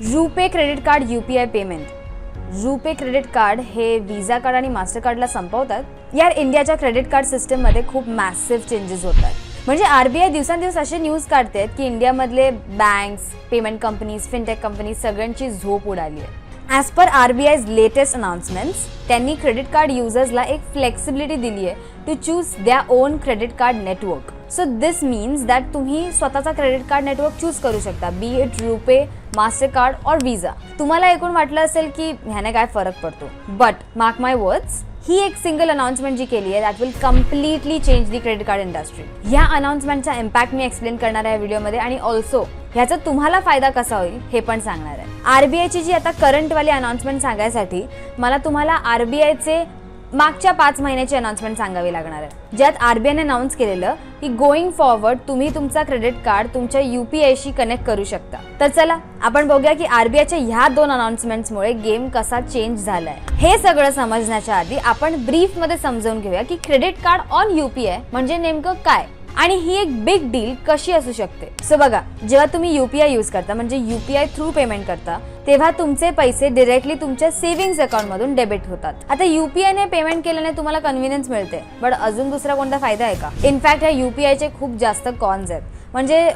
RuPay credit card U P I payment RuPay credit card हे Visa card आणि master कार्डला संपवतात. यार इंडियाच्या क्रेडिट कार्ड सिस्टममध्ये खूप मॅसिव्ह चेंजेस होतात. म्हणजे आर बी आय दिवसांदिवस असे न्यूज काढते की इंडियामधले banks payment companies fintech companies सगळ्यांची झोप उडाली आहे. ॲज पर आर बी आयज लेटेस्ट अनाउन्समेंट्स त्यांनी क्रेडिट कार्ड युजर्सला एक फ्लेक्सिबिलिटी दिली आहे to choose their own credit card network so this means that तुम्ही स्वतःचा क्रेडिट कार्ड नेटवर्क चूज करू शकता. Be it RuPay Mastercard और विजा तुम्हाला एकूण वाटलं असेल की ह्याने काय फरक पडतो. बट मार्क माय वर्ड्स ही एक सिंगल अनाउन्समेंट जी केली आहे that will completely change the credit card industry ह्या अनाउन्समेंटचा इम्पॅक्ट मी एक्सप्लेन करणार आहे या व्हिडिओमध्ये आणि ऑल्सो ह्याचा तुम्हाला फायदा कसा होईल हे पण सांगणार आहे. आरबीआयची जी आता करंटवाली अनाउन्समेंट सांगायसाठी मला तुम्हाला आरबीआयचे मागच्या पाच महिन्याची अनाउन्समेंट सांगावी लागणार आहे. ज्यात आरबीआयने अनाऊन्स केलेलं की गोईंग फॉरवर्ड तुम्ही तुमचा क्रेडिट कार्ड तुमच्या युपीआयशी कनेक्ट करू शकता. तर चला आपण बघूया की आरबीआयच्या ह्या दोन अनाउन्समेंट्समुळे गेम कसा चेंज झालाय. हे सगळं समजण्याच्या आधी आपण ब्रीफमध्ये समजावून घेऊया की क्रेडिट कार्ड ऑन युपीआय म्हणजे नेमकं काय? आणि ही एक बिग डील कशी असू शकते? सो बघा जेव्हा तुम्ही युपीआय यूज करता म्हणजे युपीआय थ्रू पेमेंट करता तेव्हा तुमचे पैसे डिरेक्टली तुमच्या सेव्हिंग्स अकाउंट मधून डेबिट होतात. आता युपीआयने पेमेंट केल्याने तुम्हाला कन्व्हिनियन्स मिळते बट अजून दुसरा कोणता फायदा आहे का? इनफॅक्ट ह्या युपीआयचे खूप जास्त कॉन्स आहेत. म्हणजे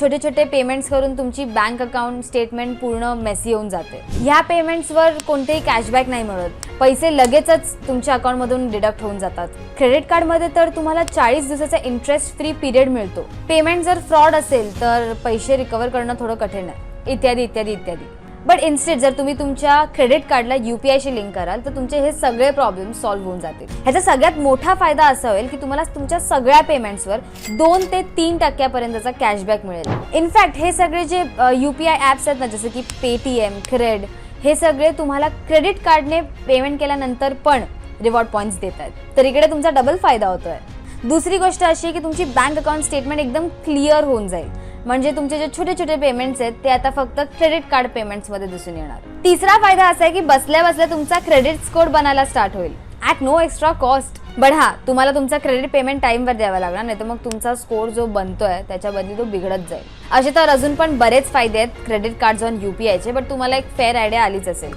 छोटे छोटे पेमेंट्स करून तुमची बँक अकाउंट स्टेटमेंट पूर्ण मेसी होऊन जाते. ह्या पेमेंट्सवर कोणतेही कॅशबॅक नाही मिळत. पैसे लगेचच तुमच्या अकाउंटमधून डिडक्ट होऊन जातात. क्रेडिट कार्डमध्ये तर तुम्हाला चाळीस दिवसाचा इंटरेस्ट फ्री पिरियड मिळतो. पेमेंट जर फ्रॉड असेल तर पैसे रिकवर करणं थोडं कठीण आहे. इत्यादी इत्यादी इत्यादी. बट इन्स्टेड जर तुम्ही तुमच्या क्रेडिट कार्डला युपीआयशी लिंक कराल तर तुमचे हे सगळे प्रॉब्लेम सॉल्व्ह होऊन जातील. ह्याचा सगळ्यात मोठा फायदा असा होईल की तुम्हाला तुमच्या सगळ्या पेमेंट्सवर दोन ते तीन टक्क्यापर्यंतचा कॅशबॅक मिळेल. इनफॅक्ट हे सगळे जे युपीआय ॲप्स आहेत ना जसं की पेटीएम क्रेड हे सगळे तुम्हाला क्रेडिट कार्डने पेमेंट केल्यानंतर पण रिवॉर्ड पॉईंट्स देत आहेत. तर इकडे तुमचा डबल फायदा होतोय. दुसरी गोष्ट अशी आहे की तुमची बँक अकाउंट स्टेटमेंट एकदम क्लिअर होऊन जाईल. म्हणजे तुमचे जे छोटे छोटे पेमेंट्स आहेत ते आता फक्त क्रेडिट कार्ड पेमेंट्समध्ये दिसून येणार. तिसरा फायदा असा आहे की बसल्या बसल्या तुमचा क्रेडिट स्कोर बनायला स्टार्ट होईल. At no extra cost but हा तुम्हाला तुमचा क्रेडिट पेमेंट टाईमवर द्यावा लागणार नाही तर मग तुमचा स्कोर जो बनतोय त्याच्या बदली तो बिघडत जाईल. असे तर अजून पण बरेच फायदे आहेत क्रेडिट कार्ड ऑन युपीआयचे बट तुम्हाला एक फेअर आयडिया आलीच असेल.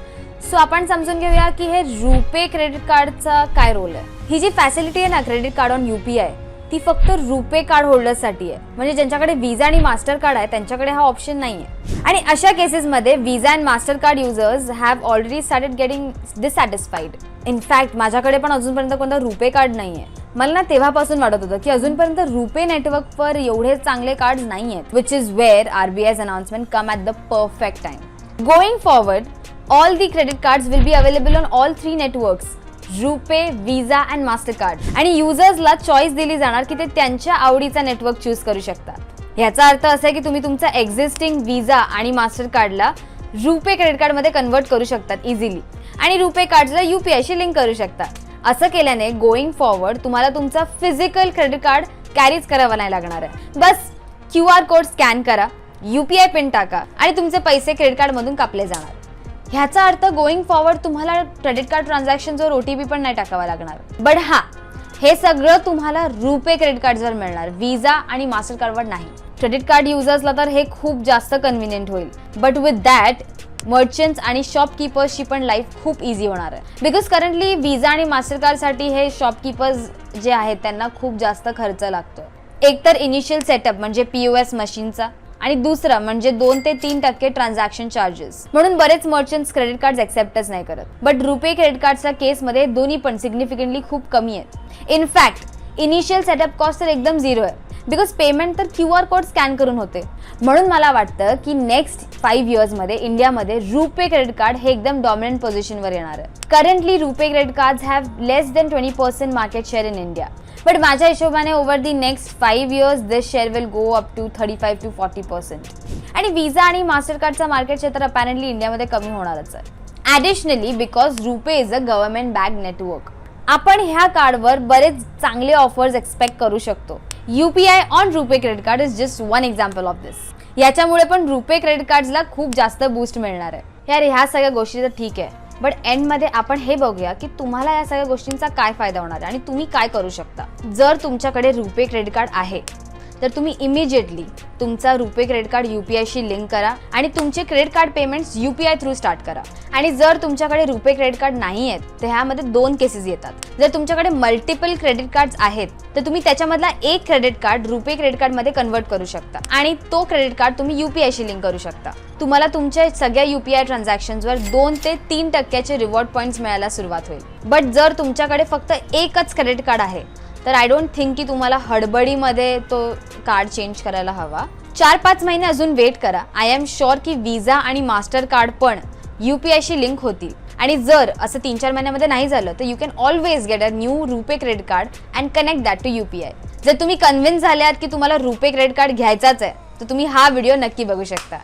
सो आपण समजून घेऊया की हे रुपे क्रेडिट कार्डचा काय रोल आहे? ही जी फॅसिलिटी आहे ना क्रेडिट कार्ड ऑन युपीआय ती फक्त रुपे कार्ड होल्डर्ससाठी आहे. म्हणजे ज्यांच्याकडे विजा आणि मास्टर कार्ड आहे त्यांच्याकडे हा ऑप्शन नाही आहे आणि अशा केसेसमध्ये Visa and Mastercard users have already started getting dissatisfied in fact माझ्याकडे पण अजूनपर्यंत कोणता रुपे कार्ड नाही आहे मला ना तेव्हापासून वाटत होतं की अजूनपर्यंत रुपे नेटवर्कवर एवढे चांगले कार्ड नाही आहेत which is where R B I's announcement come at the perfect time going forward all the credit cards will be available on all three networks RuPay Visa and Mastercard आणि युजर्सला चॉईस दिली जाणार की ते त्यांच्या आवडीचा नेटवर्क चूज करू शकतात. याचा अर्थ असा आहे की तुम्ही तुमचा एक्झिस्टिंग विजा आणि मास्टर कार्डला रुपे क्रेडिट कार्डमध्ये कन्वर्ट करू शकतात इझिली आणि रुपे कार्डला युपीआयशी लिंक करू शकता. असं केल्याने गोईंग फॉरवर्ड तुम्हाला तुमचा फिजिकल क्रेडिट कार्ड कॅरीज करावा नाही लागणार आहे. बस क्यू आर कोड स्कॅन करा युपीआय पिन टाका आणि तुमचे पैसे क्रेडिट कार्डमधून कापले जाणार. ह्याचा अर्थ गोईंग फॉरवर्ड तुम्हाला क्रेडिट कार्ड ट्रान्झॅक्शनवर पी पण नाही टाकावा लागणार. बट हा हे सगळं तुम्हाला रुपे क्रेडिट कार्डवर मिळणार विजा आणि मास्टर कार्डवर नाही. क्रेडिट कार्ड युजर्सला तर हे खूप जास्त कन्व्हिनियंट होईल. बट विथ दॅट मर्चंट्स आणि शॉपकीपर्सची पण लाईफ खूप इझी होणार आहे. बिकॉज करंटली विजा आणि मास्टर कार्डसाठी हे शॉपकीपर्स जे आहेत त्यांना खूप जास्त खर्च लागतो एक तर इनिशियल सेटअप म्हणजे पी ओ एस मशीनचा आणि दुसरं म्हणजे दोन ते तीन टक्के ट्रान्झॅक्शन चार्जेस म्हणून बरेच मर्चंट्स क्रेडिट कार्ड एक्सेप्टच नाही करत. बट रुपे क्रेडिट कार्डच्या केसमध्ये दोन्ही पण सिग्निफिकंटली खूप कमी आहेत. इनफॅक्ट इनिशियल सेटअप कॉस्ट तर एकदम झिरो आहे. बिकॉज पेमेंट तर क्यू आर कोड स्कॅन करून होते. म्हणून मला वाटतं की नेक्स्ट फाईव्ह इयर्समध्ये इंडियामध्ये रुपे क्रेडिट कार्ड हे एकदम डॉमिनंट पोझिशनवर येणार आहे. Currently RuPay credit card have less than twenty percent market share in India but माझ्या हिशोबाने over the next five years this share will go up to thirty five to forty percent आणि Visa आणि मास्टरकार्डचा market share तर apparently इंडियामध्ये कमी होणारच आहे. Additionally because RuPay is a government bank network आपण ह्या कार्डवर बरेच चांगले ऑफर्स एक्सपेक्ट करू शकतो. UPI on RuPay credit card is just one example of this याच्यामुळे पण रुपे क्रेडिट कार्ड्सला खूप जास्त बूस्ट मिळणार आहे. यार ह्या सगळ्या गोष्टी तर ठीक आहे. बट एंडमध्ये आपण हे बघूया की तुम्हाला या सगळ्या गोष्टींचा काय फायदा होणार आहे आणि तुम्ही काय करू शकता. जर तुमच्याकडे रुपे क्रेडिट कार्ड आहे तर तुम्ही इमिजिएटली तुमचा RuPay credit card U P आयशी लिंक करा आणि तुमचे credit card payments U P I through start करा. आणि जर तुमच्याकडे रुपे क्रेडिट कार्ड नाही आहेत तर ह्यामध्ये दोन केसेस येतात. जर तुमच्याकडे मल्टिपल क्रेडिट कार्ड आहेत तर तुम्ही त्याच्यामधला एक क्रेडिट कार्ड रुपे क्रेडिट कार्डमध्ये कन्वर्ट करू शकता. आणि तो क्रेडिट कार्ड तुम्ही यू पी आयशी लिंक करू शकता. तुम्हाला तुमच्या सगळ्या यू पी आय ट्रान्झॅक्शन्सवर दोन ते तीन टक्क्याचे रिवॉर्ड पॉईंट्स मिळायला सुरुवात होईल. बट जर तुमच्याकडे फक्त एकच क्रेडिट कार्ड आहे तर आय डोंट थिंक की तुम्हाला हडबडीमध्ये तो कार्ड चेंज करायला हवा. चार पाच महिने अजून वेट करा. आय एम शुअर की विजा आणि मास्टर कार्ड पण यू पी आयशी लिंक होतील. आणि जर असं तीन चार महिन्यामध्ये नाही झालं तर you can always get a new RuPay credit card and connect that to U P I जर तुम्ही कन्व्हिन्स झाले की तुम्हाला रुपे क्रेडिट कार्ड घ्यायचाच आहे तर तुम्ही हा व्हिडिओ नक्की बघू शकता.